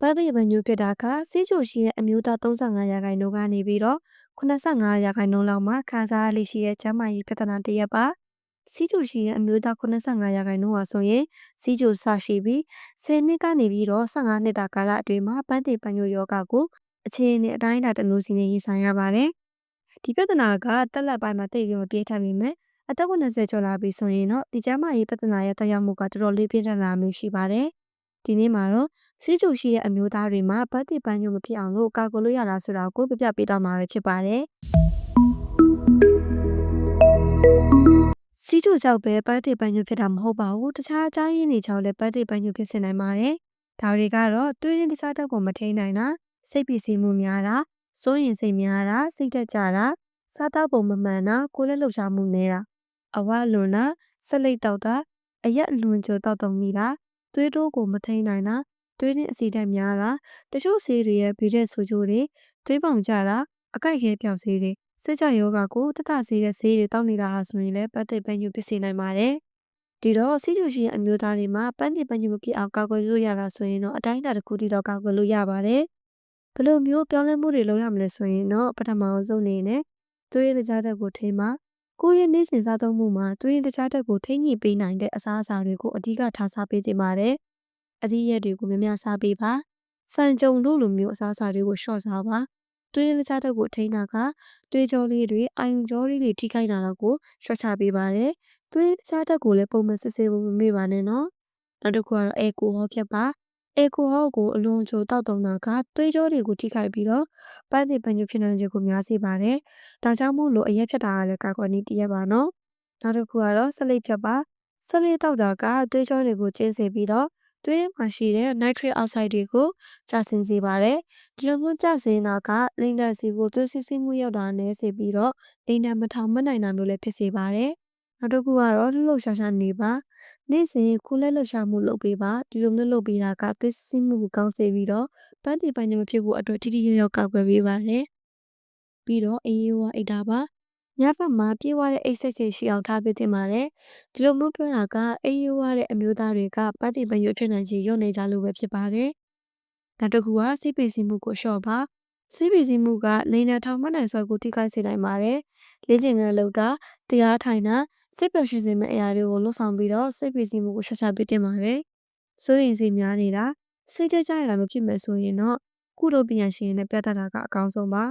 ပန်းသစ်ပန်းညိုဖြစ်တာကစီးချိုရှိတဲ့အမျိုးသား35ရာခိုင်နှုန်းကနေပြီးတော့85ရာခိုင်နှုန်းလောက်မှခံစားရလိရှိတဲ့ကျန်းမာရေးပြဿနာတစ်ရပ်ပါစီးချိုရှိတဲ့အမျိုးသား85ရာခိုင်နှုန်းဟာဆိုရင်စီးချိုစရှိပြီး10နှစ်ကနေပြီးတော့15နှစ်တာကာလအတွင်းမှာပန်းသစ်ပန်းညိုယောဂကိုအခြေအနေအတိုင်းအတာတစ်မျိုးစီနဲ့ရင်ဆိုင်ရပါတယ်ဒီပြဿနာကတက်လက်ပိုင်းမှာတိတ်ပြီးမပြေးထပ်ပေမဲ့အသက်90ကျော်လာပြီဆိုရင်တော့ဒီကျန်းမာရေးပြဿနာရဲ့တက်ရောက်မှုကတော်တော်လေးပြင်းထန်လာမျိုးရှိပါတယ် ဒီနေ့မှာတော့စီးချိုရှိတဲ့အမျိုးသားတွေမှာပန်းသစ်ပန်းညိုမဖြစ်အောင်လို့ကာကွယ်လို့ရတာဆိုတာကိုပြပြပေးသွားမှာပဲဖြစ်ပါတယ်စီးချိုကြောင့်ပဲပန်းသစ်ပန်းညိုဖြစ်တာမဟုတ်ပါဘူးတခြားအကြောင်းရင်းတွေကြောင့်လည်းပန်းသစ်ပန်းညိုဖြစ်စေနိုင်ပါတယ်ဒါတွေကတော့သွေးရင်းတခြားတက်ကိုမထိန်နိုင်တာစိတ်ပီစီမှုများတာစိုးရင်စိတ်များတာစိတ်တက်ကြတာစားတောက်ပုံမမှန်တာကိုယ်လက်လှုပ်ရှားမှုနေတာအဝလွန်တာဆက်လက်တောက်တာအရက်အလွန်ကြိုတောက်တုံမိတာ သွေးတိုးကိုမထိန်နိုင်တာသွေးနဲ့အဆီဓာတ်များတာတချို့ဆေးတွေရဲ့ဗီရက်ဆိုချိုတွေသွေးပေါင်ကျတာအကိုက်ခဲပြောင်ဆေးတွေစိတ်ကြယောဂကိုတတဆေးတဲ့ဆေးတွေတောက်နေတာဟာဆိုရင်လည်းပတ်သက်ပန်းညူဖြစ်စေနိုင်ပါတယ်ဒီတော့စီကျူရှိအမျိုးသားတွေမှာပန်းတိပန်းညူမဖြစ်အောင်ကာကွယ်လို့ရတာဆိုရင်တော့အတိုင်းအတာတစ်ခုတည်းတော့ကာကွယ်လို့ရပါတယ်ဘယ်လိုမျိုးပြောင်းလဲမှုတွေလုပ်ရမလဲဆိုရင်တော့ပထမအဆုံးအနေနဲ့သွေးရည်တကြားတက်ကိုထိမှ ကိုယ့်ရဲ့နေ့စဉ်စားသုံးမှုမှာသွေးရည်တကြားတက်ကိုထိညှိပေးနိုင်တဲ့အစားအစာတွေကိုအဓိကထားစားပေးသင့်ပါတယ်အသီးရက်တွေကိုများများစားပေးပါစံကြုံတို့လိုမျိုးအစားအစာတွေကိုရှော့စားပါသွေးလက်ချတက်ကိုထိန်းတာကသွေးကြောလေးတွေအာယုံကြောလေးတွေထိခိုက်တာတော့ကိုရှော့ချပေးပါတယ်သွေးလက်ချတက်ကိုလည်းပုံမှန်စစ်ဆေးဖို့မမေ့ပါနဲ့နော်နောက်တစ်ခုကတော့အေကိုဟောဖြစ်ပါ အေကိုဟောကို အလွန်ချိုတောက်တုံတာကသွေးကြောတွေကိုထိခိုက်ပြီးတော့ပန်းသစ်ပန်းညွဖြစ်နိုင်ခြင်းကိုများစေပါတယ်ဒါကြောင့်မို့လို့အရက်ဖြစ်တာကလည်းကာကွယ်နည်းတရက်ပါနော်နောက်တစ်ခုကတော့ဆလိပ်ဖြတ်ပါဆလိပ်တောက်တာကသွေးကြောတွေကိုကျင်းစေပြီးတော့သွေးထဲမှာရှိတဲ့ nitric oxide တွေကိုကျဆင်းစေပါတယ်။ဒီလိုမျိုးကျဆင်းတာကလိန်ဓာတ်စီကိုသွေးစစ်ဆေးမှုရောက်တာနဲ့စေပြီးတော့လိန်ဓာတ်မထောင်မနိုင်တာမျိုးလည်းဖြစ်စေပါတယ်။ နောက်တစ်ခုကတော့လှုပ်လှုပ်ရှားရှားနေပါ။နေ့စဉ်ကိုယ်လက်လှုပ်ရှားမှုလုပ်ပေးပါ။ဒီလိုမျိုးလုပ်ပေးတာကသွေးစစ်ဆေးမှုကိုကောင်းစေပြီးတော့ပန်းတီပိုင်းညမဖြစ်ဖို့အတွက်ထိထိရောက်ရောက်ကာကွယ်ပေးပါတယ်။ပြီးတော့အေးအေးဝါအိတ်တာပါ။ညဘက်မှာပြေးဝတဲ့အိတ်ဆက်ချေရှိအောင်ထားပေးသင့်ပါတယ်။ဒီလိုမျိုးပြောတာကအေးရွားတဲ့အမျိုးသားတွေကပတ်တိပရွဖြစ်နိုင်ခြင်းရုံနေကြလို့ပဲဖြစ်ပါတယ်။နောက်တစ်ခုကစိတ်ပီစီမှုကိုလျှော့ပါ။ စိတ်ပီစီမှုကလိန်နာထောင်မနိုင်စွာကိုထိခိုက်စေနိုင်ပါတယ်။လေ့ကျင့်ခန်းလုပ်တာတရားထိုင်တာစိတ်ပျော်ရွှင်စေမယ့်အရာတွေကိုလှုပ်ဆောင်ပြီးတော့စိတ်ပီစီမှုကိုရှော့ချပေးသင့်ပါတယ်။စိုးရိမ်စိတ်များနေတာစိတ်ကြကြရတာမဖြစ်မယ်ဆိုရင်တော့ကုသိုလ်ပညာရှင်နဲ့ပြသတာကအကောင်းဆုံးပါ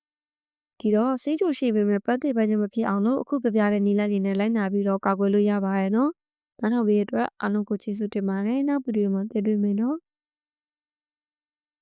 ။ဒီတော့ဆေးချိုရှိပေမဲ့ပတ်သက်ပိုင်းချင်းမဖြစ်အောင်လို့အခုပြပြတဲ့နီလန်းလေးနဲ့လိုက်နာပြီးတော့ကာကွယ်လို့ရပါရဲ့နော်။နောက်ထောင်ပေးတဲ့အတွက်အားလုံးကိုကျေးဇူးတင်ပါတယ်။နောက်ဗီဒီယိုမှာတွေ့တွေ့မယ်နော်။